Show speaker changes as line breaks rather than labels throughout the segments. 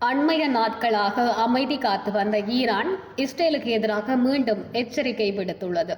அண்மைய நாட்களாக அமைதி காத்து வந்த ஈரான் இஸ்ரேலுக்கு எதிராக மீண்டும் எச்சரிக்கை விடுத்துள்ளது.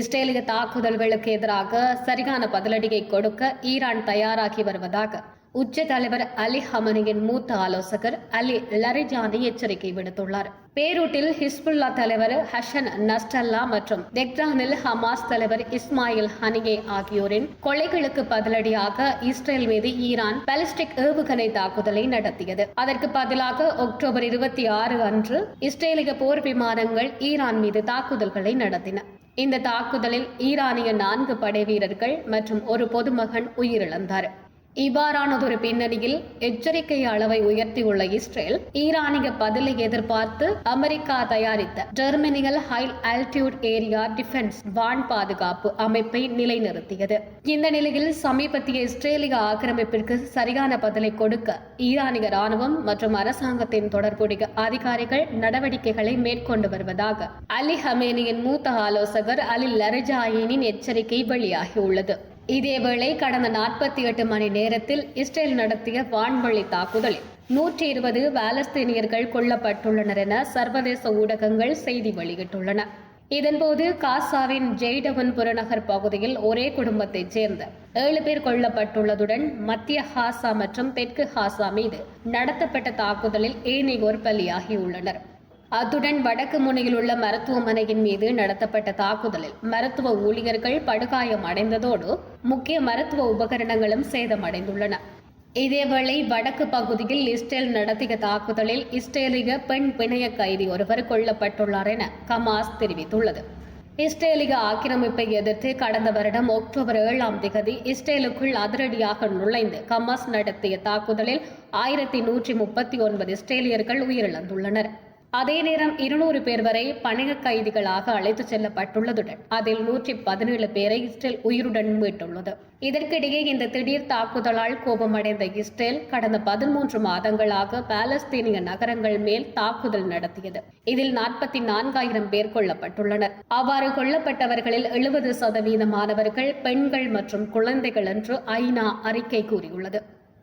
இஸ்ரேலிய தாக்குதல்களுக்கு எதிராக சரியான பதிலடியை கொடுக்க ஈரான் தயாராகி வருவதாக உச்ச தலைவர் அலி ஹமனியின் மூத்த ஆலோசகர் அலி லரிஜானி எச்சரிக்கை விடுத்துள்ளார். பேரூட்டில் ஹிஸ்புல்லா தலைவர் ஹஷன் நஸ்டல்லா மற்றும் தெக்ரானில் ஹமாஸ் தலைவர் இஸ்மாயில் ஹனியே ஆகியோரின் கொலைகளுக்கு பதிலடியாக இஸ்ரேல் மீது ஈரான் பாலிஸ்டிக் ஏவுகணை தாக்குதலை நடத்தியது. அதற்கு பதிலாக அக்டோபர் இருபத்தி ஆறு அன்று இஸ்ரேலிய போர் விமானங்கள் ஈரான் மீது தாக்குதல்களை நடத்தின. இந்த தாக்குதலில் ஈரானிய நான்கு படை வீரர்கள் மற்றும் ஒரு பொதுமகன் உயிரிழந்தார். இவ்வாறானதொரு பின்னணியில் எச்சரிக்கை அளவை உயர்த்தியுள்ள இஸ்ரேல் ஈரானிய பதிலை எதிர்பார்த்து அமெரிக்கா தயாரித்த ஜெர்மனியல் ஹை ஆல்டியூட் ஏரியா டிஃபென்ஸ் வான் பாதுகாப்பு அமைப்பை நிலைநிறுத்தியது. இந்த நிலையில் சமீபத்திய இஸ்ரேலிய ஆக்கிரமிப்பிற்கு சரியான பதிலை கொடுக்க ஈரானிய ராணுவம் மற்றும் அரசாங்கத்தின் தொடர்புடைய அதிகாரிகள் நடவடிக்கைகளை மேற்கொண்டு வருவதாக அலி ஹமேனியின் மூத்த ஆலோசகர் அலி லரஜாயினின் எச்சரிக்கை வெளியாகியுள்ளது. இதேவேளை கடந்த நாற்பத்தி எட்டு மணி நேரத்தில் இஸ்ரேல் நடத்திய வான்வழி தாக்குதலில் நூற்றி இருபது பாலஸ்தீனியர்கள் கொல்லப்பட்டுள்ளனர் என சர்வதேச ஊடகங்கள் செய்தி வெளியிட்டுள்ளன. இதன்போது காசாவின் ஜெய்டவன் புறநகர் பகுதியில் ஒரே குடும்பத்தைச் சேர்ந்த ஏழு பேர் கொல்லப்பட்டுள்ளதுடன் மத்திய ஹாசா மற்றும் தெற்கு ஹாசா மீது நடத்தப்பட்ட தாக்குதலில் ஏனையோர் பலியாகியுள்ளனர். அத்துடன் வடக்கு முனையில் உள்ள மருத்துவமனையின் மீது நடத்தப்பட்ட தாக்குதலில் மருத்துவ ஊழியர்கள் படுகாயம் அடைந்ததோடு முக்கிய மருத்துவ உபகரணங்களும் சேதமடைந்துள்ளன. இதேவேளை வடக்கு பகுதியில் இஸ்ரேல் நடத்திய தாக்குதலில் இஸ்ரேலிய பெண் பிணைய கைதி ஒருவர் கொல்லப்பட்டுள்ளார் என கமாஸ் தெரிவித்துள்ளது. இஸ்ரேலிய ஆக்கிரமிப்பை எதிர்த்து கடந்த வருடம் அக்டோபர் ஏழாம் திகதி இஸ்ரேலுக்குள் அதிரடியாக நுழைந்து கமாஸ் நடத்திய தாக்குதலில் ஆயிரத்தி நூற்றி முப்பத்தி ஒன்பது இஸ்ரேலியர்கள் உயிரிழந்துள்ளனர். அதே நேரம் இருநூறு பேர் வரை பணிக கைதிகளாக அழைத்துச் செல்லப்பட்டுள்ளதுடன் அதில் நூற்றி பதினேழு பேரை இஸ்ரேல் உயிருடன் மீட்டுள்ளது. இதற்கிடையே இந்த திடீர் தாக்குதலால் கோபமடைந்த இஸ்ரேல் கடந்த பதிமூன்று மாதங்களாக பாலஸ்தீனிய நகரங்கள் மேல் தாக்குதல் நடத்தியது. இதில் நாற்பத்தி நான்காயிரம் பேர் கொல்லப்பட்டுள்ளனர். அவ்வாறு கொல்லப்பட்டவர்களில் எழுபது சதவீதமானவர்கள் பெண்கள் மற்றும் குழந்தைகள் என்று ஐநா அறிக்கை கூறியுள்ளது.